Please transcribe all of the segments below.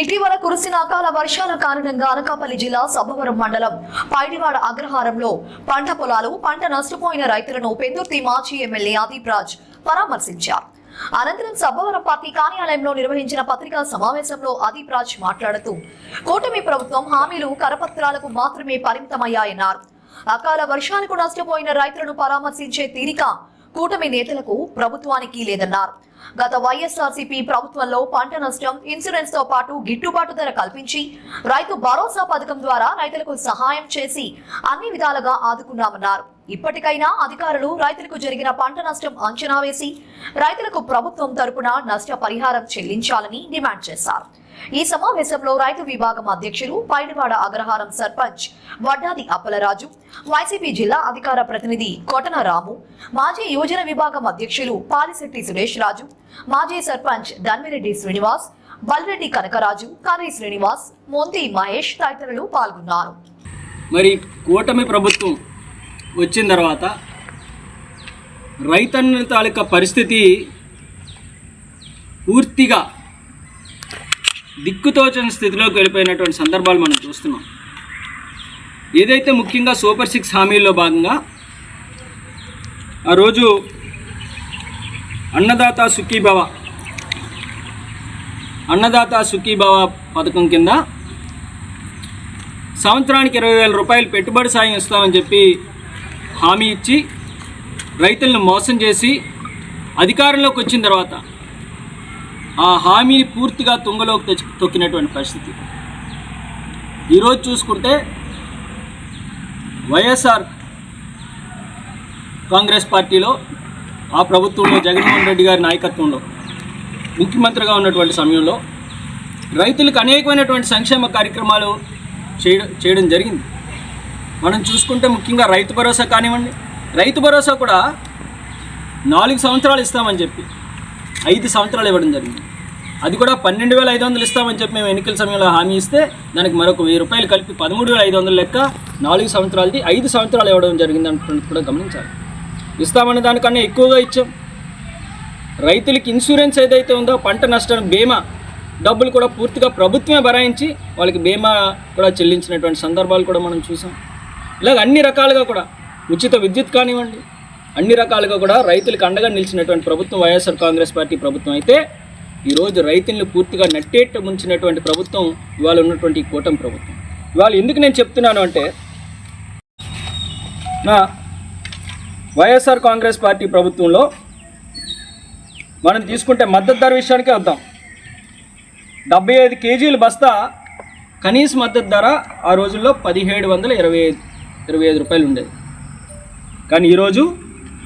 ఇటీవల కురిసిన అకాల వర్షాల కారణంగా అనకాపల్లి జిల్లా సభవరం మండలం పైడివాడ అగ్రహారంలో పంట పొలాలు పంట నష్టపోయిన రైతులను పెందుర్తి మాజీ ఎమ్మెల్యే ఆదీప్ రాజ్ పరామర్శించారు. అనంతరం సభవరం పార్టీ కార్యాలయంలో నిర్వహించిన పత్రికా సమావేశంలో ఆదిప్ రాజ్ మాట్లాడుతూ కూటమి ప్రభుత్వం హామీలు కరపత్రాలకు మాత్రమే పరిమితమయ్యాయన్నారు. అకాల వర్షాలకు నష్టపోయిన రైతులను పరామర్శించే తీరిక కూటమి నేతలకు ప్రభుత్వానికి లేదన్నారు. గత వైఎస్ఆర్సీపీ ప్రభుత్వంలో పంట నష్టం ఇన్సూరెన్స్తో పాటు గిట్టుబాటు ధర కల్పించి రైతు భరోసా పథకం ద్వారా రైతులకు సహాయం చేసి అన్ని విధాలుగా ఆదుకున్నామన్నారు. ఇప్పటికైనా అధికారులు రైతులకు జరిగిన పంట నష్టం అంచనా వేసి రైతులకు ప్రభుత్వం తరపున నష్ట పరిహారం చెల్లించాలని డిమాండ్ చేశారు. ఈ సమావేశంలో రైతు విభాగం అధ్యక్షులు పైడివాడ అగ్రహారం సర్పంచ్ వడ్డాది అప్పలరాజు వైసీపీ జిల్లా అధికార ప్రతినిధి కొటన రాము మాజీ యువజన విభాగం అధ్యక్షులు పాలిశెట్టి సురేష్ రాజు మాజీ సర్పంచ్ ధన్మిరెడ్డి శ్రీనివాస్ బల్రెడ్డి కనకరాజు కరీ శ్రీనివాస్ మొంతి మహేష్ తదితరులు పాల్గొన్నారు. మరి కూటమి ప్రభుత్వం వచ్చిన తర్వాత రైతన్న తాలూకా పరిస్థితి పూర్తిగా దిక్కుతోచని స్థితిలోకి వెళ్ళిపోయినటువంటి సందర్భాలు మనం చూస్తున్నాం. ఏదైతే ముఖ్యంగా సూపర్ సిక్స్ హామీల్లో భాగంగా ఆ రోజు అన్నదాత సుఖీభవ అన్నదాత సుఖీభవ పథకం కింద సంవత్సరానికి ఇరవై వేల రూపాయలు పెట్టుబడి సాయం ఇస్తామని చెప్పి హామీ ఇచ్చి రైతులను మోసం చేసి అధికారంలోకి వచ్చిన తర్వాత ఆ హామీని పూర్తిగా తుంగలోకి తెచ్చి తొక్కినటువంటి పరిస్థితి. ఈరోజు చూసుకుంటే వైఎస్ఆర్ కాంగ్రెస్ పార్టీలో ఆ ప్రభుత్వంలో జగన్మోహన్ రెడ్డి గారి నాయకత్వంలో ముఖ్యమంత్రిగా ఉన్నటువంటి సమయంలో రైతులకు అనేకమైనటువంటి సంక్షేమ కార్యక్రమాలు చేయడం చేయడం జరిగింది. మనం చూసుకుంటే ముఖ్యంగా రైతు భరోసా కానివ్వండి రైతు భరోసా కూడా నాలుగు సంవత్సరాలు ఇస్తామని చెప్పి ఐదు సంవత్సరాలు ఇవ్వడం జరిగింది. అది కూడా పన్నెండు వేల ఐదు వందలు ఇస్తామని చెప్పి మేము ఎన్నికల సమయంలో హామీ ఇస్తే దానికి మరొక వెయ్యి రూపాయలు కలిపి పదమూడు వేల ఐదు వందల లెక్క నాలుగు సంవత్సరాలది ఐదు సంవత్సరాలు ఇవ్వడం జరిగింది అంటున్నది కూడా గమనించాలి. ఇస్తామన్న దానికన్నా ఎక్కువగా ఇచ్చాం. రైతులకి ఇన్సూరెన్స్ ఏదైతే ఉందో పంట నష్టం బీమా డబ్బులు కూడా పూర్తిగా ప్రభుత్వమే భరాయించి వాళ్ళకి బీమా కూడా చెల్లించినటువంటి సందర్భాలు కూడా మనం చూసాం. ఇలాగ అన్ని రకాలుగా కూడా ఉచిత విద్యుత్ కానివ్వండి అన్ని రకాలుగా కూడా రైతులకు అండగా నిలిచినటువంటి ప్రభుత్వం వైఎస్ఆర్ కాంగ్రెస్ పార్టీ ప్రభుత్వం అయితే ఈరోజు రైతులను పూర్తిగా నట్టేట ముంచినటువంటి ప్రభుత్వం ఇవాళ ఉన్నటువంటి కూటమి ప్రభుత్వం. ఇవాళ ఎందుకు నేను చెప్తున్నాను అంటే నా వైఎస్ఆర్ కాంగ్రెస్ పార్టీ ప్రభుత్వంలో మనం తీసుకుంటే మద్దతు ధర విషయానికే వద్దాం. డెబ్బై ఐదు కేజీల బస్తా కనీస మద్దతు ధర ఆ రోజుల్లో పదిహేడు వందల ఇరవై ఐదు ఇరవై ఐదు రూపాయలు ఉండేది. కానీ ఈరోజు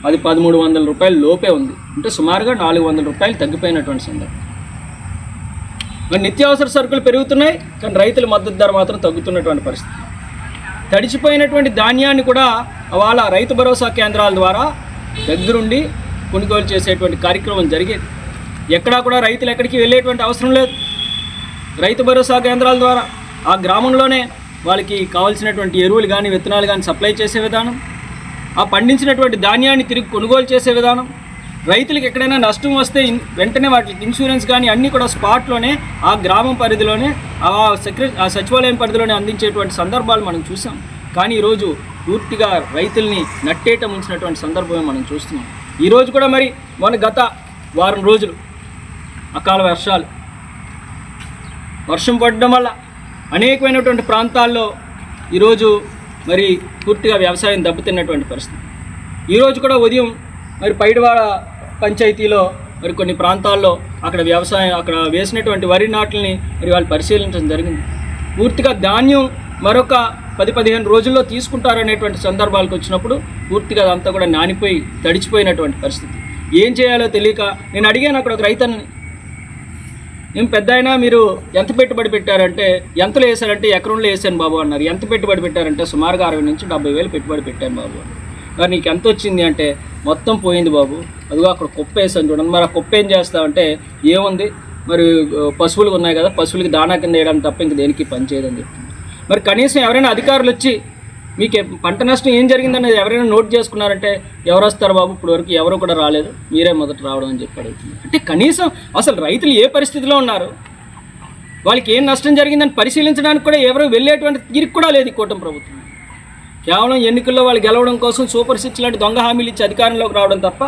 అది పదమూడు వందల రూపాయలు లోపే ఉంది. అంటే సుమారుగా నాలుగు వందల రూపాయలు తగ్గిపోయినటువంటి సందర్భం. మరి నిత్యావసర సరుకులు పెరుగుతున్నాయి కానీ రైతుల మద్దతు ధర మాత్రం తగ్గుతున్నటువంటి పరిస్థితి. తడిచిపోయినటువంటి ధాన్యాన్ని కూడా వాళ్ళ రైతు భరోసా కేంద్రాల ద్వారా దగ్గరుండి కొనుగోలు చేసేటువంటి కార్యక్రమం జరిగేది. ఎక్కడా కూడా రైతులు ఎక్కడికి వెళ్ళేటువంటి అవసరం లేదు. రైతు భరోసా కేంద్రాల ద్వారా ఆ గ్రామంలోనే వాళ్ళకి కావాల్సినటువంటి ఎరువులు కానీ విత్తనాలు కానీ సప్లై చేసే విధానం ఆ పండించినటువంటి ధాన్యాన్ని తిరిగి కొనుగోలు చేసే విధానం రైతులకు ఎక్కడైనా నష్టం వస్తే వెంటనే వాటికి ఇన్సూరెన్స్ కానీ అన్నీ కూడా స్పాట్లోనే ఆ గ్రామం పరిధిలోనే ఆ సెక్రటరీ ఆ సచివాలయం పరిధిలోనే అందించేటువంటి సందర్భాలు మనం చూసాం. కానీ ఈరోజు పూర్తిగా రైతుల్ని నట్టేట ముంచినటువంటి సందర్భమే మనం చూస్తున్నాం. ఈరోజు కూడా మరి మన గత వారం రోజులు అకాల వర్షాలు. వర్షం పడడం వల్ల అనేకమైనటువంటి ప్రాంతాల్లో ఈరోజు మరి పూర్తిగా వ్యవసాయం దెబ్బతిన్నటువంటి పరిస్థితి. ఈరోజు కూడా ఉదయం మరి పైడివాడ పంచాయతీలో మరి కొన్ని ప్రాంతాల్లో అక్కడ వ్యవసాయం అక్కడ వేసినటువంటి వరి నాట్లని మరి వాళ్ళు పరిశీలించడం జరిగింది. పూర్తిగా ధాన్యం మరొక పది పదిహేను రోజుల్లో తీసుకుంటారనేటువంటి సందర్భాలకు వచ్చినప్పుడు పూర్తిగా అదంతా కూడా నానిపోయి తడిచిపోయినటువంటి పరిస్థితి. ఏం చేయాలో తెలియక నేను అడిగాను అక్కడ ఒక రైతన్ని నేను పెద్ద అయినా మీరు ఎంత పెట్టుబడి పెట్టారంటే ఎంతలో వేశారంటే ఎకరంలో వేసాను బాబు అన్నారు. ఎంత పెట్టుబడి పెట్టారంటే సుమారుగా అరవై నుంచి డెబ్బై వేలు పెట్టుబడి పెట్టాను బాబు అన్నారు. మరి నీకు ఎంత వచ్చింది అంటే మొత్తం పోయింది బాబు. అదిగో అక్కడ కుప్ప వేసాను చూడండి. మరి ఆ కుప్ప ఏం చేస్తామంటే ఏముంది? మరి పశువులు ఉన్నాయి కదా పశువులకి దానా కింద వేయడం తప్ప ఇంక దేనికి పని చేయదని చెప్తుంది మరి కనీసం ఎవరైనా అధికారులు వచ్చి మీకు పంట నష్టం ఏం జరిగిందనేది ఎవరైనా నోట్ చేసుకున్నారంటే ఎవరు వస్తారు బాబు? ఇప్పుడు వరకు ఎవరు కూడా రాలేదు. మీరే మొదట రావడం అని చెప్పి అడుగుతుంది అంటే కనీసం అసలు రైతులు ఏ పరిస్థితిలో ఉన్నారు? వాళ్ళకి ఏం నష్టం జరిగిందని పరిశీలించడానికి కూడా ఎవరు వెళ్ళేటువంటి తీరిక కూడా లేదు ఈ కూటమి ప్రభుత్వం. కేవలం ఎన్నికల్లో వాళ్ళు గెలవడం కోసం సూపర్ సిక్స్ లాంటి దొంగ హామీలు ఇచ్చి అధికారంలోకి రావడం తప్ప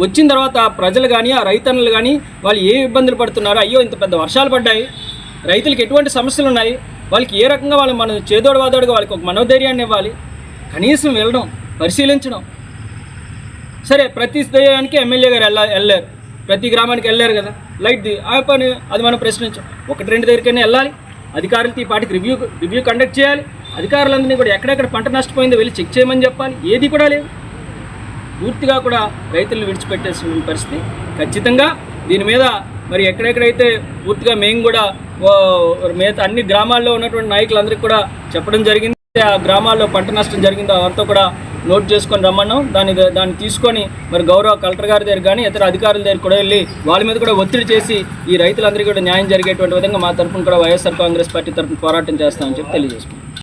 వచ్చిన తర్వాత ఆ ప్రజలు కానీ ఆ రైతన్నులు కానీ వాళ్ళు ఏ ఇబ్బందులు పడుతున్నారో అయ్యో ఇంత పెద్ద వర్షాలు పడ్డాయి రైతులకు ఎటువంటి సమస్యలు ఉన్నాయి వాళ్ళకి ఏ రకంగా వాళ్ళు మనం చేదోడు వాదోడుగా వాళ్ళకి ఒక మనోధైర్యాన్ని ఇవ్వాలి కనీసం వెళ్ళడం పరిశీలించడం. సరే ప్రతి స్థాయికి ఎమ్మెల్యే గారు వెళ్ళా వెళ్ళారు ప్రతి గ్రామానికి వెళ్ళారు కదా లైట్ ది ఆ పని అది మనం ప్రశ్నించాం. ఒకటి రెండు దగ్గరికైనా వెళ్ళాలి అధికారులతో ఈ పాటికి రివ్యూ రివ్యూ కండక్ట్ చేయాలి అధికారులందరినీ కూడా ఎక్కడెక్కడ పంట నష్టపోయిందో వెళ్ళి చెక్ చేయమని చెప్పాలి. ఏది కూడా లేదు పూర్తిగా కూడా రైతులను విడిచిపెట్టేసిన పరిస్థితి ఖచ్చితంగా. దీని మీద మరి ఎక్కడెక్కడైతే పూర్తిగా మేము కూడా ఓ, మిగతా అన్ని గ్రామాల్లో ఉన్నటువంటి నాయకులందరికీ కూడా చెప్పడం జరిగింది. ఆ గ్రామాల్లో పంట నష్టం జరిగిందో అవంతా కూడా నోట్ చేసుకొని రమ్మన్నాం. దాన్ని దాన్ని తీసుకొని మరి గౌరవ కలెక్టర్ గారి దగ్గర కానీ ఇతర అధికారుల దగ్గర కూడా వెళ్ళి వాళ్ళ మీద కూడా ఒత్తిడి చేసి ఈ రైతులందరికీ కూడా న్యాయం జరిగేటువంటి విధంగా మా తరఫున కూడా వైఎస్ఆర్ కాంగ్రెస్ పార్టీ తరఫున పోరాటం చేస్తామని చెప్పి తెలియజేసుకుంటాం